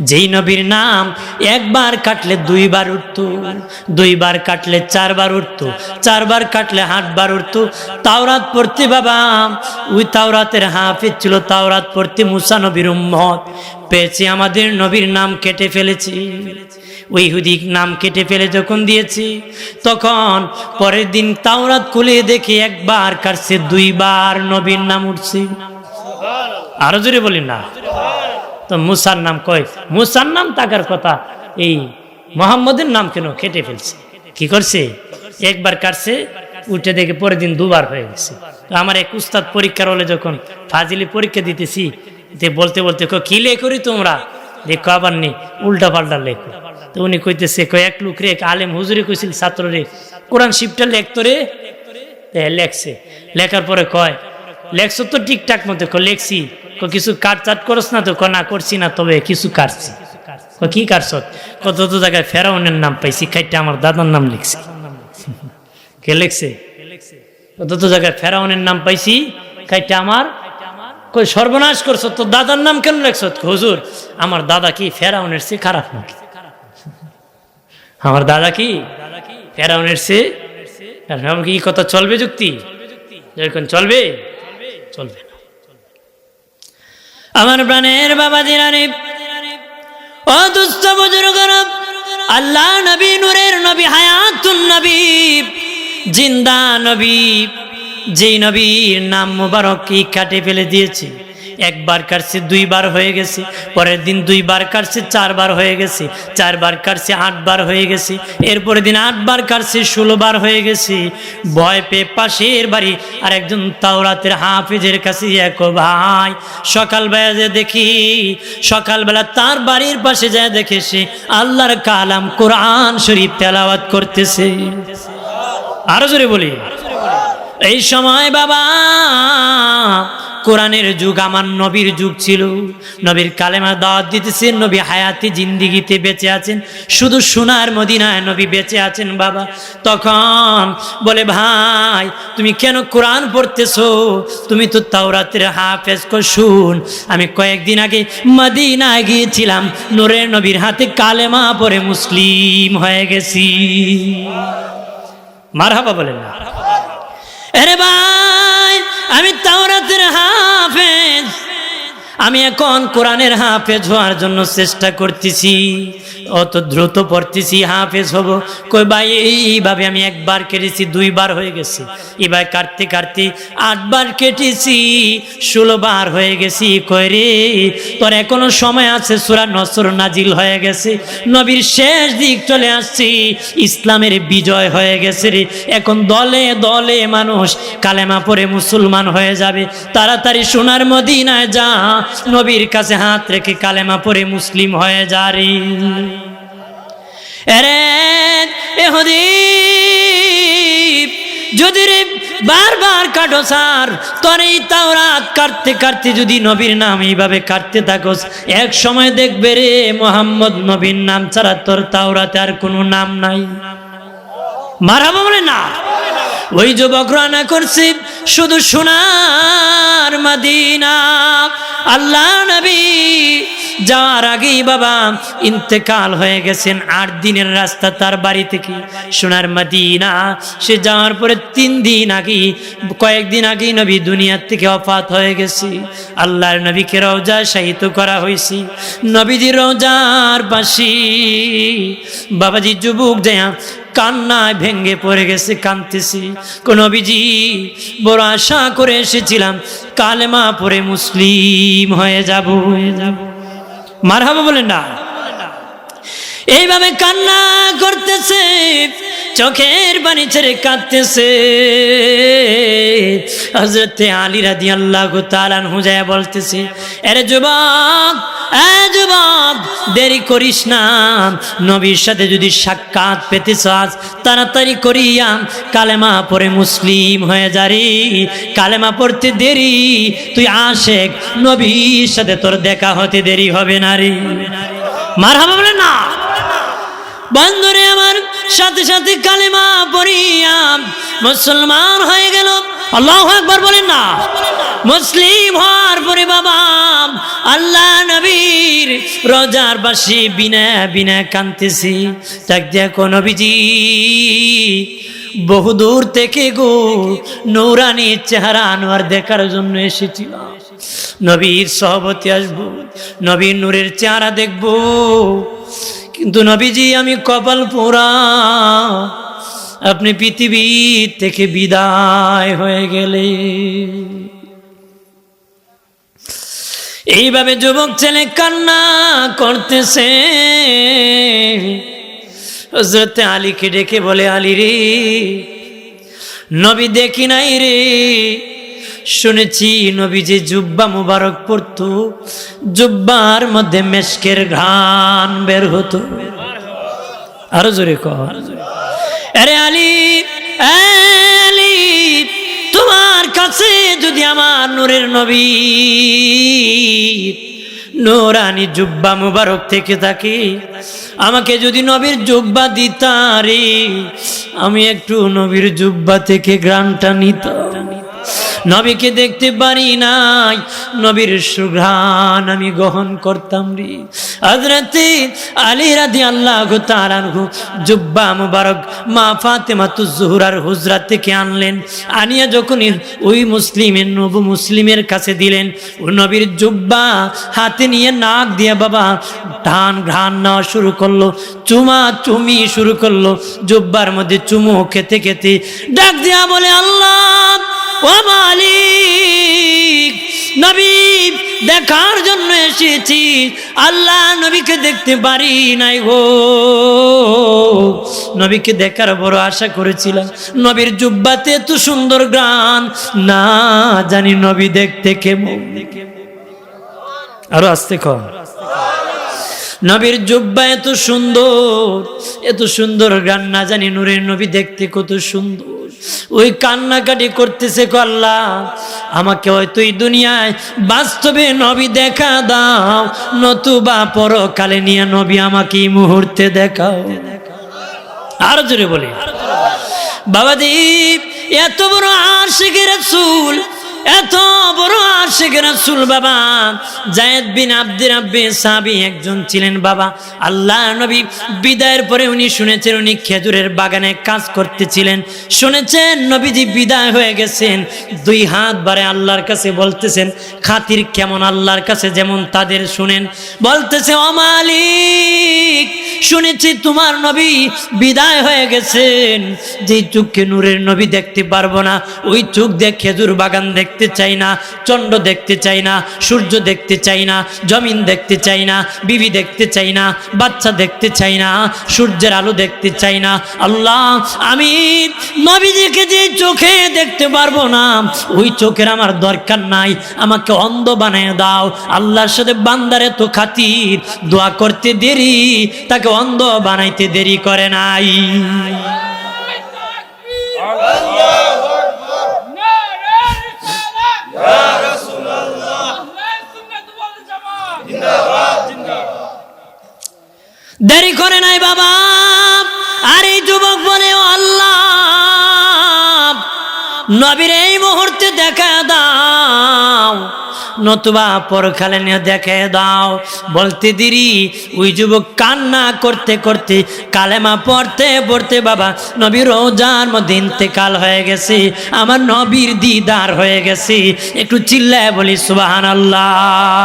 যেই নবীর নাম একবার কাটলে দুইবার উঠত, দুইবার কাটলে চারবার উঠত, চারবার কাটলে হাটবার উঠত। তাওরাত পড়তে বাবা, ওই তাওরাতের হাফিজ ছিল তাওরাত পড়তে মুসা নবীর উম্মত। পেয়েছি আমাদের নবীর নাম কেটে ফেলেছি। ওই হুদিক নাম কেটে ফেলে যখন দিয়েছি, তখন পরের দিন তাওরাত খুলে দেখে একবার কাটছে, দুইবার নবীর নাম উঠছে। আরও জোরে বলি না। তো মুসার নাম কয়? মুসার নাম তাকার কথা। এই মোহাম্মদের নাম কেন কেটে ফেলছে? কি করছে? একবার কাটছে, উঠে দেখে পরের দিন দুবার হয়ে গেছে। তো আমার এক উস্তাদ পরীক্ষার হলে যখন ফাজিলি পরীক্ষা দিতেছি যে বলতে বলতে কো কি লেখরি তোমরা? দেখো আবার নেই উল্টা পাল্টা লেখো। তো উনি কইতেছে কয়েক লোক রে আলেম হুজুরি কইছিল, ছাত্র রে, কোরআন শিবটা লেখতো রে? লেখছে। লেখার পরে কয়, লেখছো তো ঠিকঠাক মতো লেখছি। কিছু কাট চাট করস না তো? না করছি না, তবে কিছু কাটছি। ক, কি কাটছ কত তো জায়গায় ফেরাউনের নাম পাইছি, খাইটা আমার দাদার নাম লিখছি। কে লেখছে? কত তো জায়গায় ফেরাউনের নাম পাইছি, খাইটা আমার কই সর্বনাশ করছ তো দাদার নাম কেন লেখছ হুজুর, আমার দাদা কি ফেরাউনের সে খারাপ নাকি? আমার দাদা কি ফেরাউনের সে কি কথা চলবে যুক্তি? যখন চলবে চলবে। আমার প্রাণের বাবা দিনারে ও দুস্থ বুজুর্গ আল্লাহ নবী, নূরের নবী, হায়াতুন নবী, জিন্দা নবী, যেই নবীর নাম মুবারক কি কাটে ফেলে দিয়েছে। একবার কাটছে, দুইবার হয়ে গেছে। পরের দিন দুইবার কাটছে, চারবার হয়ে গেছে। চারবার কাটছে, আটবার হয়ে গেছে। এরপরের দিন আটবার কাটছে, ষোলোবার হয়ে গেছে। ভয় পেয়ে পাশের বাড়ি আর একজন তাওরাতের হাফেজের কাছে এক ভাই সকালবেলা যে দেখি, সকালবেলা তার বাড়ির পাশে যায় দেখে সে আল্লাহর কালাম কোরআন শরীফ তেলাওয়াত করতেছে। আরও জোরে বলি। এই সময় বাবা কোরআনের যুগ আমার নবীর যুগ ছিল। নবীর কালেমা দাওয়াত দিতেছেন নবী হায়াতি জিন্দিগিতে বেঁচে আছেন। শুধু সোনার মদিনায় নবী বেঁচে আছেন বাবা। তখন বলে, ভাই, তুমি কেন কোরআন পড়তেছো? তুমি তো তাওরাতের হাফেজ কো শুন আমি কয়েকদিন আগে মদিনায় গিয়েছিলাম। নোরের নবীর হাতে কালেমা পরে মুসলিম হয়ে গেছি। মারহাবা বলেন না। আরে ভাই! আমি তাওরাতের হাফেজ। আমি এখন কোরআনের হাফেজ হওয়ার জন্য চেষ্টা করতেছি। অত দ্রুত পড়তেছি, হাফেজ হব। কই ভাই এইভাবে আমি একবার কেটেছি, দুইবার হয়ে গেছি। এবার কাটতে কাটতে আটবার কেটেছি ষোলো বার হয়ে গেছি। কই রে, তোর এখনও সময় আছে, সুরা নসর নাজিল হয়ে গেছে। নবীর শেষ দিক চলে আসছি, ইসলামের বিজয় হয়ে গেছে রে। এখন দলে দলে মানুষ কালেমা পরে মুসলমান হয়ে যাবে। তাড়াতাড়ি সোনার মদিনায় যা, নবীর কাছে হাত রেখে কালেমা পরে মুসলিম হয়ে যা রে। এরে যদি রে বারবার কাটো তাওরাত কাটতে কাটতে যদি নবীর নাম এইভাবে কাটতে থাকোস, এক সময় দেখবে রে মোহাম্মদ নবীর নাম ছাড়া তোর আর কোনো নাম নাই। মারাবো বলে না? ওই যুবক রানা করছে শুধু সোনার মাদিনা। আল্লাহ নবী যাওয়ার আগেই বাবা ইন্তেকাল হয়ে গেছেন। আট দিনের রাস্তা তার বাড়ি থেকে সোনার মাদিনা। সে যাওয়ার পরে তিন দিন আগেই, কয়েকদিন আগেই নবী দুনিয়ার থেকে অফাত হয়ে গেছে। আল্লাহর নবীকে রওজা শাহিত করা হয়েছে। নবীজি রওজার পাশে বাবাজি যুবক যায় কান্নায় ভেঙ্গে পড়ে গেছে, কাঁদতেছি। কোন বিজি বড় আশা করে এসেছিলাম, কালেমা পরে মুসলিম হয়ে যাব মার হাবা বলেন না। এইভাবে কান্না করতেছে, চোখের পানি ছেড়ে কাঁদতেছে। হজরতে আলী আল্লাহ তালান হুজায় বলতেছে যুবক যুবক দেরি করিস না। নবীর সাথে যদি সাক্ষাৎ পেতে চাস, তাড়াতাড়ি করিয়া কালেমা পরে মুসলিম হয়ে যারি কালেমা পড়তে দেরি, তুই আশেক, নবীর সাথে তোর দেখা হতে দেরি হবে না রে। মার হবে না। বন্ধুরে আমার সাথে সাথে কালেমা পড়িয়া মুসলমান হয়ে গেল। আল্লাহ একবার বলেন না। মুসলিম হওয়ার পরে বাবা, আল্লাহ নবীর রোজার বাসি বিনা বিনা কানতেছি তাক দেখো নবীজি বহুদূর থেকে গো নৌরানি চেহারা আনোয়ার দেখার জন্য এসেছিলাম। নবীর সহবতী আসব, নবীর নূরের চেহারা দেখব। কিন্তু নবীজি, আমি কপাল পোড়া, আপনি পৃথিবী থেকে বিদায় হয়ে গেলে। এইভাবে যুবক ছেলে কান্না করতেছে। হজরতে আলীকে ডেকে বলে, আলী রে, নবী দেখি নাই রে। শুনেছি নবী যে জুব্বা মুবারক পড়তো জুব্বার মধ্যে মেশকের ঘ্রাণ বের হতো। আরও জোরে কর। আরে আলী কাছে যদি আমার নূরের নবী। নোরানি জুব্বা মুবারক থেকে থাকি। আমাকে যদি নবীর জুব্বা দিতারে, আমি একটু নবীর জুব্বা থেকে গ্রামটা নিতাম। নবীকে দেখতে পারি নাই। নবীর সুঘ্রাণ আমি গ্রহণ করতাম রে। হজরতে আলী রাধি আল্লাহ তারানহু জুব্বা মুবারক মা ফাতেমা তু জুহুরার হুজরা থেকে আনলেন। আনিয়া যখন ওই মুসলিমের নবু মুসলিমের কাছে দিলেন, ও নবীর জুব্বা হাতে নিয়ে নাক দিয়ে বাবা ধান ঘ্রাণ নেওয়া শুরু করল, চুমা চুমি শুরু করল। জুব্বার মধ্যে চুমু খেতে খেতে ডাক দিয়া বলে, আল্লাহ নবী দেখার জন্য এসেছি। আল্লাহ নবীকে দেখতে পারি নাই গো। নবীকে দেখার বড় আশা করেছিলাম। নবীর জুব্বাতে এত সুন্দর গান না জানি নবী দেখতে কেমন। আরও আসতে কর। নবীর জুব্বা এত সুন্দর এত সুন্দর গান না জানি নূরের নবী দেখতে কত সুন্দর। ওই কান্নাকাটি করতেছে কল্লা আমাকে হয়তো এই দুনিয়ায় বাস্তবে নবী দেখা দাও, নতুবা পরকালে নিয়ে নবী আমাকে এই মুহূর্তে দেখাও। আরও জোরে বলি। বাবাদীপ এত বড় আশিকের চুল এত বড় আশেখ রাসূল বাবা, জায়েদ বিন আব্দুর রাব্বি সাহাবী একজন ছিলেন বাবা। আল্লাহ নবী বিদায়ের পরে উনি শুনেছেন, উনি খেজুরের বাগানে কাজ করতেছিলেন। শুনেছেন, নবীজি বিদায় হয়ে গেছেন। দুই হাত বারে আল্লাহর কাছে বলতেছেন, খাতির কেমন আল্লাহর কাছে যেমন তাদের শুনেন। বলতেছে অমালিক শুনেছি তোমার নবী বিদায় হয়ে গেছেন। যেই চোখকে নূরের নবী দেখতে পারব না, ওই চোখ দিয়ে খেজুর বাগান দেখতে চাই না চন্ড দেখতে চাই না, সূর্য দেখতে চাই না, জমিন দেখতে চাই না, বিবি দেখতে চাই না, বাচ্চা দেখতে চাই না, সূর্যের আলো দেখতে চাই না। আল্লাহ, আমি নবীজিকে যে চোখে দেখতে পারব না, ওই চোখের আমার দরকার নাই, আমাকে অন্ধ বানিয়ে দাও। আল্লাহর সাথে বান্দারে তো খাতির, দোয়া করতে দেরি, তাকে অন্ধ বানাইতে দেরি করে নাই। দেরি করে নাই বাবা। আর এই যুবক বলে আল্লাহ, নবীর এই মুহূর্তে দেখা দাও। নতুবা পরখালে নিয়ে দেখে দাও। বলতে দিরি, ওই যুবক কান্না করতে করতে কালেমা পড়তে পড়তে, বাবা নবীর রোজার মধ্যে ইন্তেকাল হয়ে গেছে। আমার নবীর দিদার হয়ে গেছে। একটু চিল্লায় বলি সুবাহান আল্লাহ